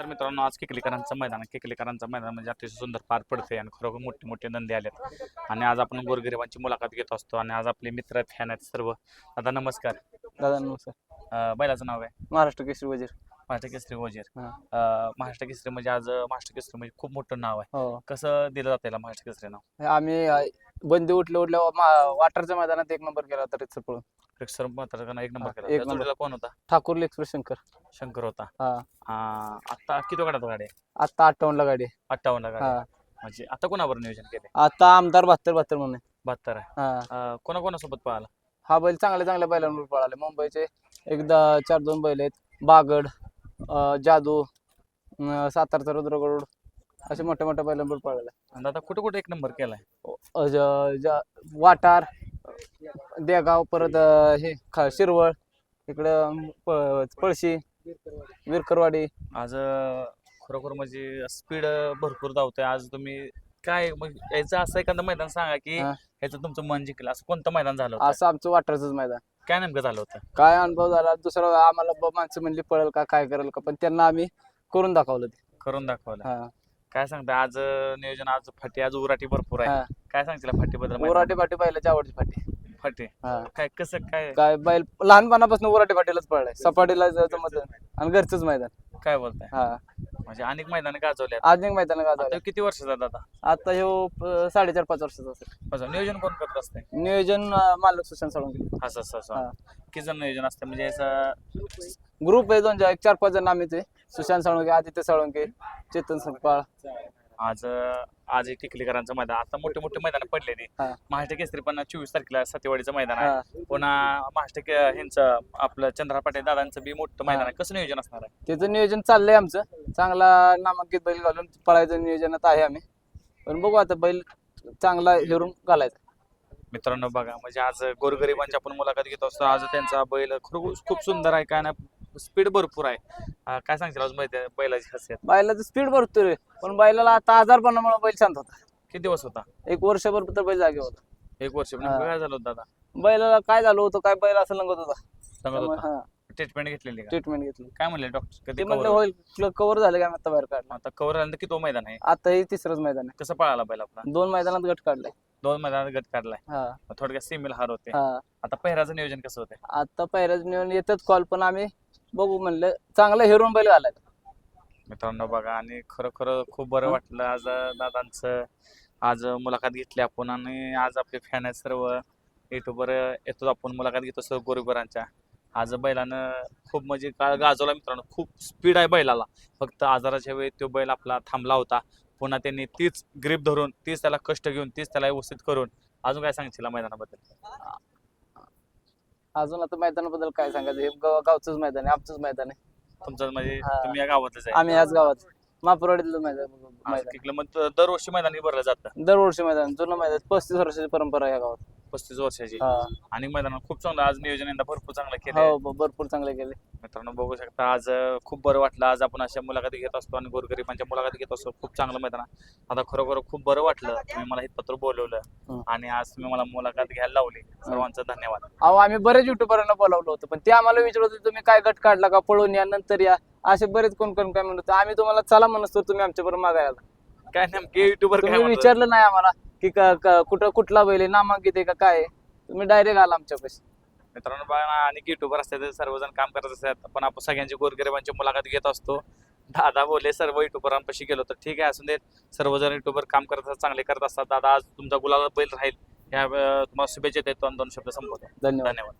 तर मित्रांनो आज किकलीकरांचं मैदान किकलीकरांचं मैदान म्हणजे अतिशय सुंदर पार पडते आणि खरोखर मोठे मोठे नंदी आलेत. आणि आज आपण गोरगरिबांची मुलाखत घेत असतो आणि आज आपले मित्र फॅन आहेत सर्व. दादा नमस्कार. दादा नमस्कार. बैलाचं नाव आहे महाराष्ट्र केसरी वजीर. महाराष्ट्र केसरी वजीर हा. अं, महाराष्ट्र केसरी म्हणजे आज महाराष्ट्र केसरी म्हणजे खूप मोठं नाव आहे. हो. कसं दिलं जातं याला महाराष्ट्र केसरी नाव आम्ही अ, बंदी उठल्या मा- वाटारच्या मैदानात एक नंबर केला तर इथं पळून. सर म्हातारा एक नंबर हा, केला एक त्या नंबर. जोडीला कोण होता? ठाकूर एक्सप्रेस शंकर. शंकर होता. हा. अं, आता किती गाड्यात गाडी आहे? आता अठ्ठावन्नला गाडी आहे. अठ्ठावन्न हा. म्हणजे आता कोणावर नियोजन केले आता आमदार बहात्तर बहात्तर म्हणून आहे. बहात्तर आहे. हा. अं, कोणाकोणासोबत पाहिला हा बैल चांगल्या चांगल्या बैलांवर पळाले. मुंबईचे एकदा चार दोन बैल आहेत. बागड जादू सातारचा रुद्रगरुड असे मोठ्या मोठ्या बैलांवर पळाले. आणि आता कुठे कुठे एक नंबर केलाय? वाटार देगाव परत अ, हे खा शिरवळ इकडं प- पळशी विरकरवाडी. आज अं, खरोखर म्हणजे स्पीड भरपूर धावतोय. आज तुम्ही काय मग याचं असं एखादं मैदान सांगा की हा. ह्याचं तुमचं मन जिंकलं. असं कोणतं मैदान झालं होतं? असं आमचं वाटारचंच मैदान. काय नेमकं झालं होतं? काय अनुभव झाला? दुसरं आम्हाला ब- माणसं म्हणली पळेल का काय करेल का? पण त्यांना आम्ही करून दाखवलं ते. करून दाखवलं. हा. काय सांगता आज अं, नियोजन आज फाटी आज उराटी भरपूर आहे. हा. काय सांगतील फाटी बद्दल उराटे फाटी बैलाची आवडची फाटी. फाटी? हा. काय कसं काय? काय बैल लहानपणापासून उराटे फाटीलाच पळलाय. सपाटीला जमत आणि घरचंच मैदान. काय बोलताय? हा. म्हणजे अनेक मैदान गाजवले एक मैदान गाजवलं किती वर्षाचा दादा आता? ह्यो प- साडेचार पाच वर्षाचा असेल. असं नियोजन कोण करत असते नियोजन अं, मालक सुशांत साळुंके असं असं असं. किती जण नियोजन असतं म्हणजे असं ग्रुप आहे दोन चार- एक चार पाच जण आम्हीच आहे. सुशांत साळुंके आदित्य साळुंके चेतन संपाळ आज आज एक टिकलीकरांचं मैदान. आता मोठे मोठे मैदान पडलेली. हा. महाराष्ट्र केसरी पण चोवीस तारखेला सत्यवाडीचं मैदान आहे. पुन्हा महाराष्ट्र के- ह्यांचं आपलं चंद्रा पाटील दादांचं बी मोठं मैदान आहे. कसं नियोजन असणार आहे? त्याचं नियोजन चाललंय आमचं. चांगला नामांकित बैल घालून पळायचं नियोजनात आहे आम्ही. पण बघू आता बैल चांगला हेरून घालायचा. मित्रांनो बघा म्हणजे आज गोरगरिबांची आपण मुलाखत घेत असतो. आज त्यांचा बैल खरोखर खूप सुंदर आहे. काय ना स्पीड भरपूर आहे. अं, काय सांगशील आज माहिती आहे बैलाची खासियत? बैलाचं स्पीड भरतो रे पण बैलाला आता आजारपणामुळे बैल शांत होता. किती दिवस होता? एक वर्षभर तर बैल जागे होता. एक वर्ष. नेमकं काय झालं होतं दादा? बैलाला काय झालं होतं काय बैल असं लंगत होता. सांगत होता. ट्रीटमेंट घेतलेली का? ट्रीटमेंट घेतली. काय म्हणले डॉक्टर ते कधी म्हणले cover होईल कव्हर झालं काय आता बाहेर काढला. आता कव्हर झाल्यानंतर किती मैदान आहे? आता हे तिसरंच मैदान कसं पळाला बैल आपला? आहे दोन मैदानात गट काढलाय. दोन मैदानात गट काढलाय. हा. थोडक्यात सेमीला हार होते. हा. आता पहिऱ्याचं नियोजन कसं होते आता पहिल्याच निवडून येतात कॉल पण आम्ही बघू म्हणलं. चांगला हेरून बैल घालायचा मित्रांनो बघा आणि खरोखर खूप बरं वाटलं आज दादांचं आज मुलाखत घेतली आपण. आणि आज आपले फॅन आहेत सर्व. युट्यूबवर येतो आपण मुलाखत घेतो सर्व गोरीबरांच्या आज बैलानं खूप म्हणजे काळ गाजवला मित्रांनो. खूप स्पीड आहे बैलाला. फक्त आजाराच्या वेळी तो बैल आपला थांबला होता. पुन्हा त्यांनी तीच ग्रीप धरून तीच त्याला कष्ट घेऊन तीच त्याला व्यवस्थित करून अजून काय सांगशील मैदानाबद्दल? अजून आता मैदानाबद्दल काय सांगायचं? हे गाव- गावचंच मैदान आहे आमचंच मैदान आहे. तुमचं म्हणजे हा. तुम्ही या गावातच आहे. आम्ही याच गावात. मापुरवाडीतलं मैदान मग दरवर्षी मैदानी भरलं जातं. दरवर्षी मैदान जुनं मैदान पस्तीस वर्षाची परंपरा आहे या गावात. पस्तीस वर्षाची. हा. आणि मैदानात खूप चांगलं आज नियोजन यंदा भरपूर चांगलं केलं हो ब- भरपूर चांगले केले मित्रांनो बघू शकता आज अं, खूप बरं वाटलं. आज आपण अशा मुलाखती घेत असतो आणि गोरगरिबांच्या मुलाखती घेत असतो. खूप चांगलं मैदान. आहे. आता खरोखर खूप बरं वाटलं. तुम्ही मला इथपत्र बोलवलं हं. आणि आज तुम्ही मला मुलाखत घ्यायला लावली. सर्वांचं धन्यवाद. अहो आम्ही बरेच युट्यूबरांना बोलावलं होतं पण ते आम्हाला विचारत होते तुम्ही काय गट काढला का? पळून या नंतर या. असे बरेच कोण कोण काय म्हणत होते. आम्ही तुम्हाला चला म्हणत होतो तुम्ही आमच्या बरोबर मागायला. काय नेमके युट्यूबर काय तुम्ही म्हणतात? विचारलं नाही आम्हाला. की का- का- कुठं कुठला बैल आहे नामांकित आहे का काय आहे? तुम्ही डायरेक्ट आला आमच्या पैसे मित्रांनो बघा ना, आणि युट्यूबर असतात सर्वजण काम करत असतात. पण आपण सगळ्यांची गोरगरिबांची मुलाखत घेत असतो. दादा बोलले सर्व युट्यूबरांपाशी गेलो तर ठीक आहे असून देत सर्वजण युट्यूबर काम करत असतात चांगले करत असतात. दादा आज तुमचा गुलाला बैल राहील. या अं, तुम्हाला शुभेच्छा देतो आणि दोन शब्द संपवतो. धन्यवाद. धन्यवाद.